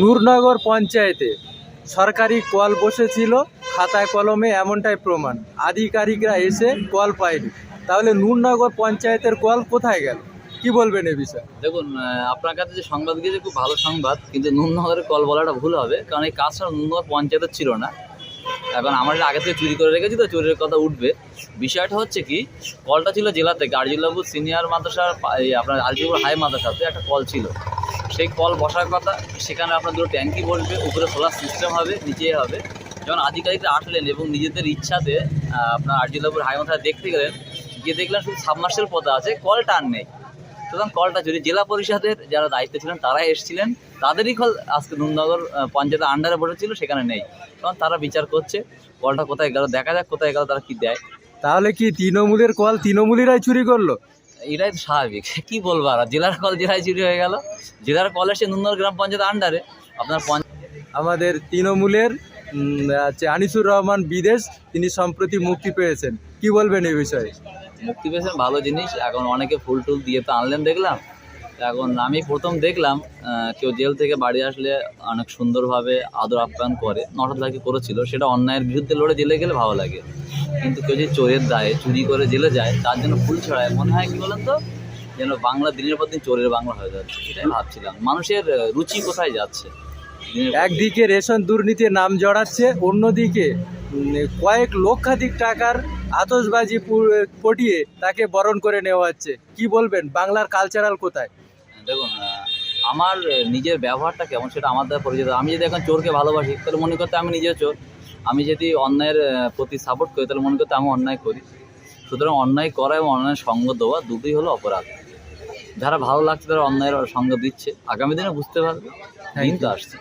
নূরনগর পঞ্চায়েতে সরকারি কল বসেছিল, খাতায় কলমে এমনটাই প্রমাণ। আধিকারিকরা এসে কল পায়নি। তাহলে নূরনগর পঞ্চায়েতের কল কোথায় গেল? কি বলবেন এ বিষয়ে? দেখুন আপনার কাছে যে সংবাদ গিয়েছে, খুব ভালো সংবাদ, কিন্তু নুননগরের কল বলাটা ভুল হবে, কারণ এই কাজটা নুননগর পঞ্চায়েতের ছিল না। এখন আমরা আগে থেকে চুরি করে রেখেছি, তো চুরির কথা উঠবে। বিষয়টা হচ্ছে কি, কলটা ছিল জেলা থেকে সিনিয়র মাদ্রাসার আপনার আরজিল্লাপুর হাই মাদ্রাসাতে একটা কল ছিল। সেই কল বসার কথা, সেখানে আপনার দুটো ট্যাঙ্কি বসবে, উপরে সোলার সিস্টেম হবে, নিচে হবে। যখন আধিকারিকরা আসলেন এবং নিজেদের ইচ্ছাতে আপনার আরজিল্লাপুর হাই মাদ্রাসা দেখতে গেলেন, গিয়ে দেখলেন শুধু সাবমার্সেল পথে আছে কলটা আর নেই। সুতরাং কলটা যদি জেলা পরিষদের যারা দায়িত্বে ছিলেন, তারাই এসেছিলেন, তাদেরই কল আজকে নুননগর পঞ্চায়েতের আন্ডারে বসেছিল, সেখানে নেই। কারণ তারা বিচার করছে, কলটা কোথায় গেল, দেখা যাক কোথায় গেল, তারা কি দেয়। তাহলে কি তৃণমূলের কল তৃণমূলেরাই চুরি করল? এটাই তো স্বাভাবিক। কি বলব আর? জেলার কল জেলায় চুরি হয়ে গেল। জেলার কল এসে নুননগর গ্রাম পঞ্চায়েত আন্ডারে আপনার আমাদের তৃণমূলের আছে আনিসুর রহমান বিদেশ তিনি সম্প্রতি মুক্তি পেয়েছেন। কি বলবেন এই বিষয়ে? মুক্তি পেয়েছেন ভালো জিনিস। এখন অনেকে ফুল টুল দিয়ে তো আনলেন দেখলাম। এখন আমি প্রথম দেখলাম কেউ জেল থেকে বাড়ি আসলে অনেক সুন্দরভাবে আদর আপ্যায়ন করে নটা থেকে করেছিল। সেটা অন্যায়ের বিরুদ্ধে লড়ে জেলে গেলে ভালো লাগে। কিন্তু কেউ যদি চোরের দায়ে চুরি করে জেলে যায় তার জন্য ফুল ছড়ায়। মনে হয় কি বলেন তো? যেন বাংলা দিনের পর দিন চোরের বাংলা হয়ে যাচ্ছে এটাই ভাবছিলাম। মানুষের রুচি কোথায় যাচ্ছে। একদিকে রেশন দুর্নীতির নাম জড়াচ্ছে অন্যদিকে কয়েক লক্ষাধিক টাকার আতসবাজি পটিয়ে তাকে বরণ করে নেওয়া হচ্ছে। কি বলবেন? বাংলার কালচারাল কোথায়? দেখুন আমার নিজের ব্যবহারটা কেমন সেটা আমার দ্বারা পরিচিত। আমি যদি এখন চোরকে ভালোবাসি তাহলে মনে করতে আমি নিজেও চোর। আমি যদি অন্যায়ের প্রতি সাপোর্ট করি তাহলে মনে করতে আমি অন্যায় করি। সুতরাং অন্যায় করা এবং অন্যায়ের সঙ্গ দেওয়া দুটোই হলো অপরাধ। যারা ভালো লাগছে তারা অন্যায়ের সঙ্গ দিচ্ছে। আগামী দিনে বুঝতে পারবে। দিন তো আসছে।